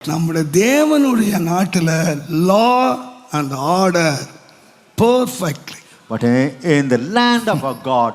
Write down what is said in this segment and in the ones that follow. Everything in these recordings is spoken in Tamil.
நம்முடைய தேவனுடைய நாட்டில் law and order perfectly But in, in the land of our God,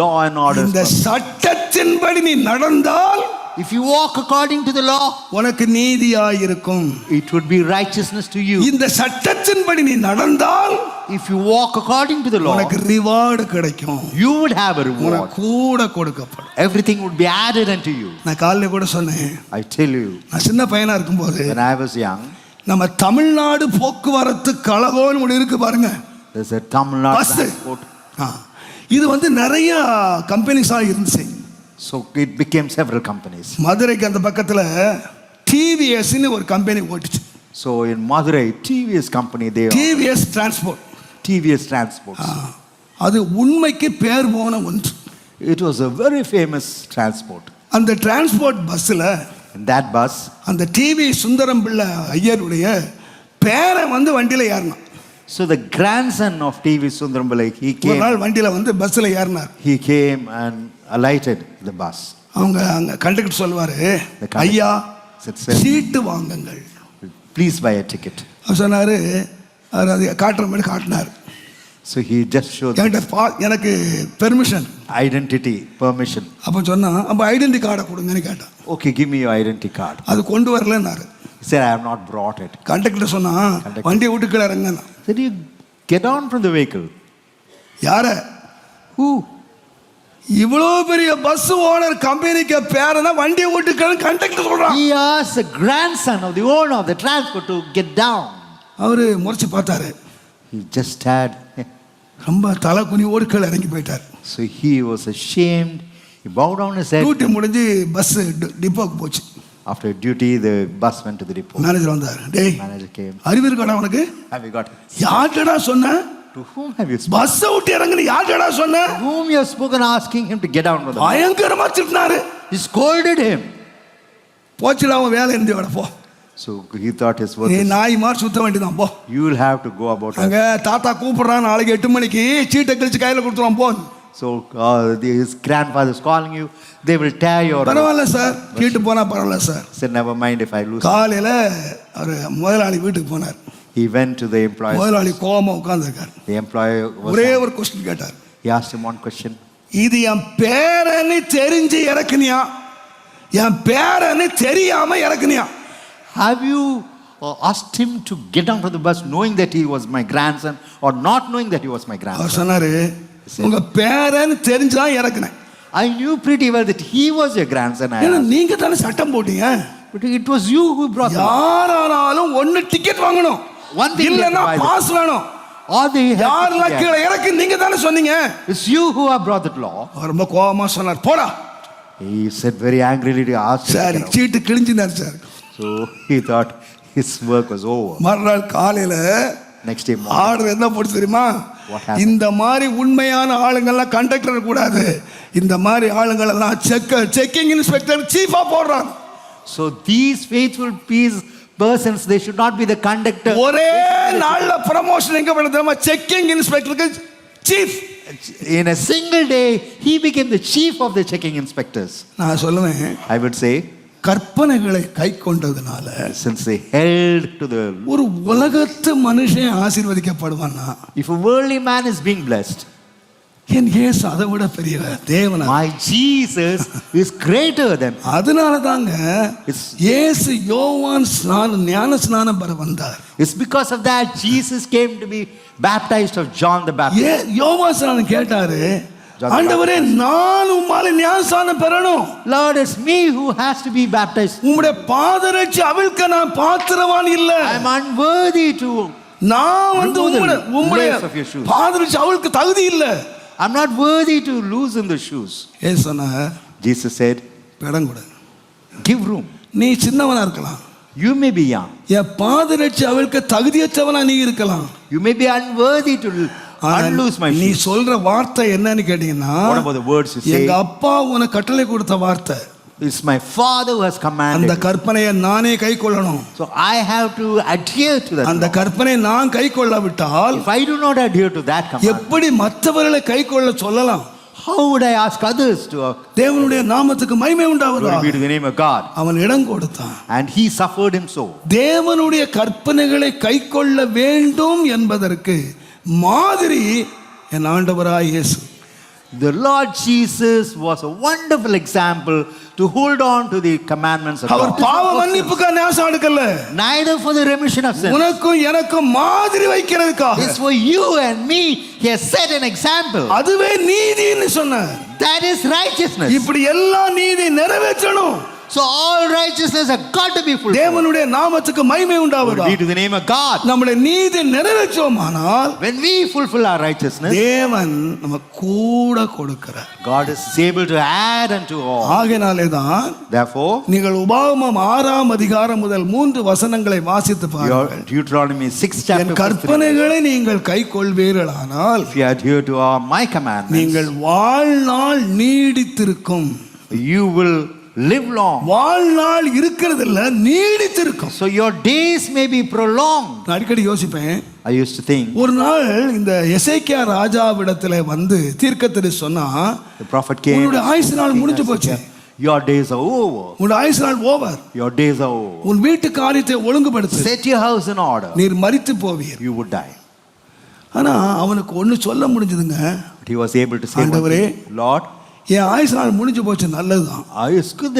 law and order. இந்த சட்டத்தின்படி நீ நடந்தால் If you walk according to the law, உனக்கு நீதியாயிருக்கும் it would be righteousness to you. இந்த சட்டத்தின்படி நீ நடந்தால் If you walk according to the law, உனக்கு ரிவார்டு கிடைக்கும் you would have a உனக்கு reward. கூட கொடுக்கப்படும் Everything would be added unto you. நான் காலையில் கூட சொன்னேன் I tell you, நான் சின்ன பையனா இருக்கும்போது when I was young, நம்ம தமிழ்நாடு போக்குவரத்து கழகம்னு ஒன்று இருக்கு பாருங்க there's a Tamil Nadu transport. இது வந்து நிறைய கம்பெனிஸாக இருந்துச்சு So it became several companies. மதுரைக்கு அந்த பக்கத்தில் டிவிஎஸ்ன்னு ஒரு கம்பெனி ஓட்டுச்சு So in Madurai, TVS company, they are TVS transport TVS Transports. அது உண்மைக்கு பேர் போன ஒன்று It was a very famous transport. அந்த டிரான்ஸ்போர்ட் பஸ்ஸில் that bus, அந்த டிவி சுந்தரம் பிள்ளை ஐயருடைய பேரை வந்து வண்டியில் ஏறினான் so the grandson of TV Sundarambalai, he ஒரு came, நாள் வண்டியில் வந்து பஸ்ஸில் ஏறினார் he came and alighted the bus. அவங்க அங்கே கண்டக்டர் சொல்லுவார் conductor ஐயா. சீட்டு வாங்குங்கள் Please buy a ticket. அவர் சொன்னார் அவர் அது காட்டுற மாதிரி காட்டினார் So he just showed என்கிட்ட எனக்கு பெர்மிஷன் identity permission. அப்போ சொன்னான் அப்போ ஐடென்டி கார்டை கொடுங்கன்னு கேட்டான் Okay, give me your identity card. அது கொண்டு வரலன்னாரு said, I have not brought it. Conductor சொன்னான் Conductor. வண்டியை விட்டு கீழே இறங்குன்னா Said you get down from the vehicle. யார Who? இவ்வளோ பெரிய பஸ் ஓனர் கம்பெனிக்கு பேரனா வண்டியை கீழே கண்டக்டர் சொல்றான் He asked the grandson of the owner of the transport to get down. அவரு முறைச்சு பார்த்தாரு He just had. ரொம்ப தலை குனிவோடு கீழே இறங்கி போயிட்டார் So he was ashamed. He bowed down his head. Duty முடிஞ்சு பஸ் டிப்போக்கு போச்சு After duty, the bus went to the depot. Manager வந்தார் டேய் Manager came. அறிவு இருக்காடா உனக்கு Have you got? யார்கிட்டடா சொன்ன To whom have you spoken? பஸ்ஸை விட்டு இறங்குன்னு யார்கிட்டடா சொன்ன spoken asking him to get down from the bus? பயங்கரமா திட்டினாரு He scolded him. போச்சுடா அவன் வேலை இருந்து விட போ So he thought his work நீ நாய் மாதிரி சுத்த வேண்டியதான் போ you will have to go about it. அங்க தாத்தா கூப்பிடுறான் நாளைக்கு எட்டு மணிக்கு சீட்டை கழிச்சு கையில கொடுத்துருவான் போ uh, his grandfather is calling you. They will tear your. பரவாயில்ல சார் சீட்டு போனா பரவாயில்ல sir mind if I lose. காலையில அவர் முதலாளி வீட்டுக்கு போனார் He went to the employer. முதலாளி The employer was. ஒரே ஒரு கொஸ்டின் கேட்டார் He asked him one question. இது என் பேரன்னு தெரிஞ்சு இறக்குனியா என் பேரன்னு தெரியாம இறக்குனியா Have you uh, asked him to get down from the bus knowing that he was my grandson or not knowing that he was my grandson? அவர் சொன்னாரு உங்க பேரன்னு தெரிஞ்சுதான் இறக்குனேன் I knew pretty well that he was your grandson. I ஏன்னா asked. நீங்க தானே சட்டம் போட்டீங்க But it was you who brought the law. யாரானாலும் ஒண்ணு டிக்கெட் வாங்கணும் One thing you have இல்லைன்னா to buy the- பாஸ் வேணும் யாரெல்லாம் get- கீழே இறக்கு நீங்க தானே சொன்னீங்க It's you who have brought that law. அவர் ரொம்ப கோவமா சொன்னார் போடா He said very angrily to ask. him to சரி. சீட்டு கிழிஞ்சினார் sir So he thought his work was over. மறுநாள் காலையில Next day morning. ஆர்டர் என்ன போட்டு தெரியுமா? இந்த மாதிரி உண்மையான ஆளுங்கள்லாம் கண்டக்டர் கூடாது இந்த மாதிரி ஆளுங்கள் எல்லாம் செக்க செக்கிங் இன்ஸ்பெக்டர் சீஃபா போடுறாங்க So these faithful peace persons, they should not be the conductor. ஒரே நாள்ல ப்ரமோஷன் எங்க பண்ண தெரியுமா checking இன்ஸ்பெக்டருக்கு chief In a single day, he became the chief of the checking inspectors. நான் சொல்லுவேன் I would say, கற்பனைகளை கை கொண்டதுனால since they held to the. ஒரு உலகத்து மனுஷன் ஆசீர்வதிக்கப்படுவான்னா If a worldly man is being blessed, என் இயேசு அதை விட பெரியவர் தேவனா my Jesus is greater than. அதனால தாங்க இயேசு யோவான் ஸ்நானம் ஞான ஸ்நானம் பெற வந்தார் It's because of that Jesus came to be baptized of John the Baptist. ஏ யோவான் ஸ்நானம் கேட்டாரு ஆண்டவரே நான் உம்மால ஞானஸ்நானம் பெறணும் Lord, it's me who has to be baptized. உம்முடைய பாதரட்சி அவிழ்க்க நான் பாத்திரவான் இல்ல I'm unworthy to. நான் வந்து உம்முடைய உம்முடைய. பாதரட்சி அவளுக்கு தகுதி இல்ல I'm not worthy to loosen the shoes. ஏ சொன்ன Jesus said, இடம் கொடு Give room. நீ சின்னவனா இருக்கலாம் You may be young. என் பாதரட்சி அவளுக்கு தகுதியற்றவனா நீ இருக்கலாம் You may be unworthy to நீ. சொல்ற வார்த்தை என்னன்னு கேட்டீங்கன்னா? எங்க அப்பா உனக்கு கட்டளை கொடுத்த வார்த்தை It's my Father who has அந்த. கற்பனையை நானே கை கொள்ளணும் So I have to adhere to that. அந்த. கற்பனையை நான் கை கொள்ளாவிட்டால் If I do not adhere to that command, எப்படி மற்றவர்களை கை கொள்ள சொல்லலாம் how would I ask others to uh, தேவனுடைய நாமத்துக்கு மகிமை glory be உண்டாவதாக to the name of God? அவன் இடம் கொடுத்தான் And he suffered him so. தேவனுடைய கற்பனைகளை கைக்கொள்ள வேண்டும் என்பதற்கு மாதிரி என் ஆண்டவராய் இயேசு The Lord Jesus was a wonderful example to hold on to the commandments of our God. பாவ மன்னிப்புக்கா நேசம் எடுக்கல Neither for the remission of sin. உனக்கும் எனக்கும் மாதிரி வைக்கிறதுக்காக It's for you and me. He has set an example. அதுவே நீதின்னு சொன்ன That is righteousness. இப்படி எல்லா நீதி நிறைவேற்றணும் So all righteousness have got to be fulfilled. தேவனுடைய நாமத்துக்கு மகிமை Glory உண்டாவதா be to the name of God. நம்முடைய நீதி நிறைவேற்றுவோமானால் When we fulfill our righteousness, தேவன் நம்ம கூட கொடுக்கிறார் God is able to add unto all. ஆகையினாலே தான் Therefore, நீங்கள் உபாகமம் ஆறாம் அதிகாரம் முதல் மூன்று வசனங்களை வாசித்து பாருங்கள் Deuteronomy 6 என் chapter three, கற்பனைகளை நீங்கள் கை கொள்வீர்களானால் if you adhere to our, my commandments, நீங்கள் வாழ்நாள் நீடித்திருக்கும் you will live long. வாழ்நாள் இருக்கிறது இல்ல நீடித்திருக்கும் So your days may be prolonged. நான் அடிக்கடி யோசிப்பேன் I used to think ஒரு நாள் இந்த எசேக்கியா ராஜாவிடத்துல வந்து தீர்க்கத்தரி சொன்னா the prophet came. உன்னுடைய ஆயுசு நாள் முடிஞ்சு போச்சு Your days are over. உன்னுடைய ஆயுசு நாள் over Your days are over. உன் வீட்டு காரியத்தை ஒழுங்குபடுத்து Set your house in order. நீர் மரித்து போவீர் You would die. ஆனா அவனுக்கு ஒண்ணு சொல்ல முடிஞ்சதுங்க But he was able to say, ஆண்டவரே, Lord, என் ஆயுசு நாள் முடிஞ்சு போச்சு நல்லதுதான்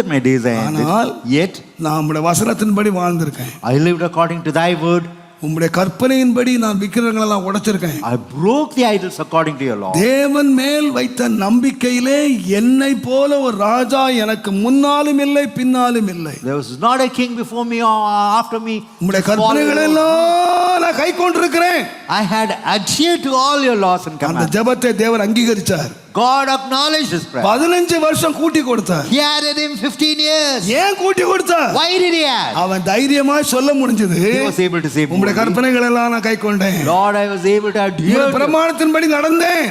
my days are ended. ஆனால் Yet நான் உம்முடைய வசனத்தின்படி வாழ்ந்திருக்கேன் I lived according to thy word. உம்முடைய கற்பனையின்படி நான் விக்கிரங்களெல்லாம் உடைச்சிருக்கேன் I broke the idols according to your law. தேவன் மேல் வைத்த நம்பிக்கையிலே என்னை போல ஒரு ராஜா எனக்கு முன்னாலும் இல்லை பின்னாலும் இல்லை There was not a king before me or after me. உம்முடைய கற்பனைகள் எல்லாம் நான் கை கொண்டிருக்கிறேன் I had adhered to all your laws and அந்த commandments. ஜெபத்தை தேவன் அங்கீகரிச்சார் God acknowledged his prayer. பதினஞ்சு வருஷம் கூட்டி கொடுத்தார் He added him 15 years. ஏன் கூட்டி கொடுத்தார் Why did he add? அவன் தைரியமா சொல்ல முடிஞ்சது He was able to say, boldly, கற்பனைகள் எல்லாம் நான் கை கொண்டேன் Lord, I was able to adhere. பிரமாணத்தின்படி நடந்தேன்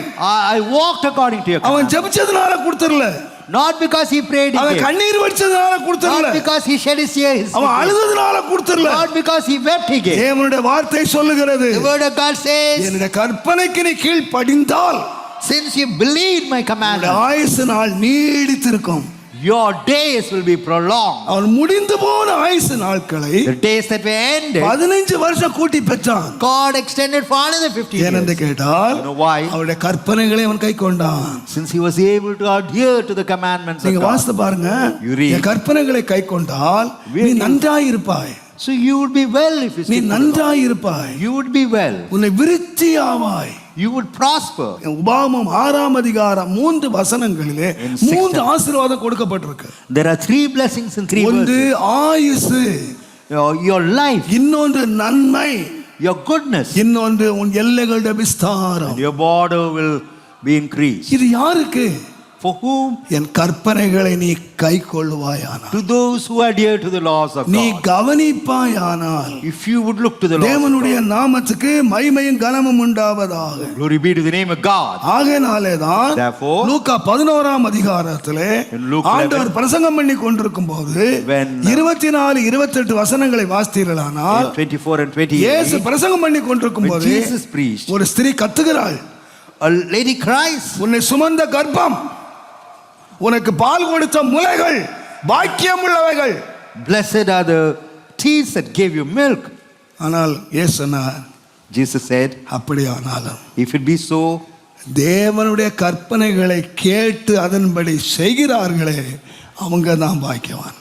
I walked according to your அவன் commandments. ஜெபிச்சதுனால கொடுத்துடல Not because he prayed, he அவன். கண்ணீர் வடிச்சதுனால கொடுத்துடல Not because he shed his tears. அவன் அழுததுனால கொடுத்துடல Not because he wept, he gave. தேவனுடைய வார்த்தை சொல்லுகிறது The word of God says, என்னுடைய கற்பனைக்கு நீ கீழ் படிந்தால் since you believe my commandments, ஆயுசு நாள் நீடித்திருக்கும் your days will be prolonged. அவன் முடிந்து போன ஆயுசு நாட்களை The days that were ended, பதினஞ்சு வருஷம் கூட்டி பெற்றான் God extended for another 50 ஏனென்று years. கேட்டால் You know why? அவருடைய கற்பனைகளை அவன் கை கொண்டான் Since he was able to adhere to the commandments நீங்க. வாசித்து பாருங்க. என் கற்பனைகளை கை கொண்டால் நீ? நன்றாய் இருப்பாய் So you would be well if you நீ. நன்றாய் இருப்பாய் You would be well. உன்னை விருத்தி ஆவாய் You would prosper. உபாமம் ஆறாம் அதிகாரம் மூன்று வசனங்களிலே மூன்று ஆசீர்வாதம் கொடுக்கப்பட்டிருக்கு There are three blessings in three ஒன்று. ஆயுசு Your, life, இன்னொன்று நன்மை your goodness, இன்னொன்று உன் எல்லைகளுடைய விஸ்தாரம் your border will be increased. இது யாருக்கு For whom? என் கற்பனைகளை நீ கை கொள்ளுவாயானால் To those who adhere to the laws of நீ. கவனிப்பாயானால் If you would look to the laws தேவனுடைய நாமத்துக்கு மகிமையும் கனமும் உண்டாவதாக. Glory be to the name of God. ஆகையினாலே தான் Therefore, லூக்கா பதினோராம் அதிகாரத்திலே In Luke ஆண்டவர் 11, பிரசங்கம் பண்ணி கொண்டிருக்கும் போது when, uh, இருபத்தி நாலு இருபத்தெட்டு வசனங்களை வாசித்தீர்களானால் in 24 and இயேசு 28, பிரசங்கம் பண்ணி கொண்டிருக்கும் போது Jesus preached, ஒரு ஸ்திரீ கத்துகிறாள் a lady cries, உன்னை சுமந்த கர்ப்பம் உனக்கு பால் கொடுத்த முலைகள் பாக்கியம் உள்ளவைகள் Blessed are the teeth that gave you milk. ஆனால் இயேசு சொன்னார் Jesus said, அப்படியானாலும் If it be so, தேவனுடைய கற்பனைகளை கேட்டு அதன்படி செய்கிறார்களே அவங்க தான் பாக்கியவான்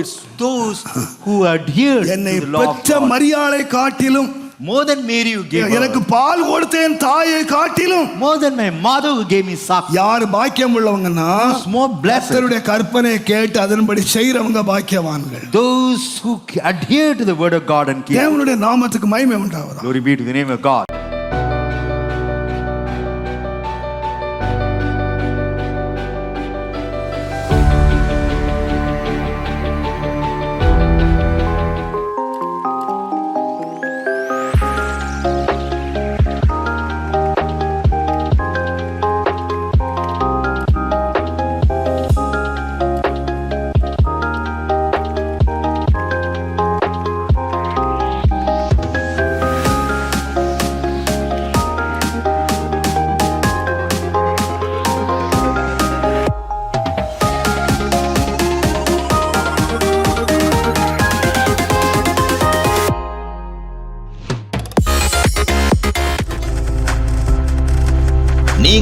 it's those who adhere என்னை to the law of பெற்ற. மரியாதை காட்டிலும் More than Mary who gave எனக்கு பால் கொடுத்த என் தாயை காட்டிலும் more than my mother who gave me suck, யார் பாக்கியம் உள்ளவங்கன்னா more blessed, கர்த்தருடைய கற்பனையை கேட்டு அதன்படி செய்யறவங்க பாக்கியவான்கள் those who adhere to the word of God and keep. தேவனுடைய நாமத்துக்கு மகிமை உண்டாவதா Glory be to the name of God.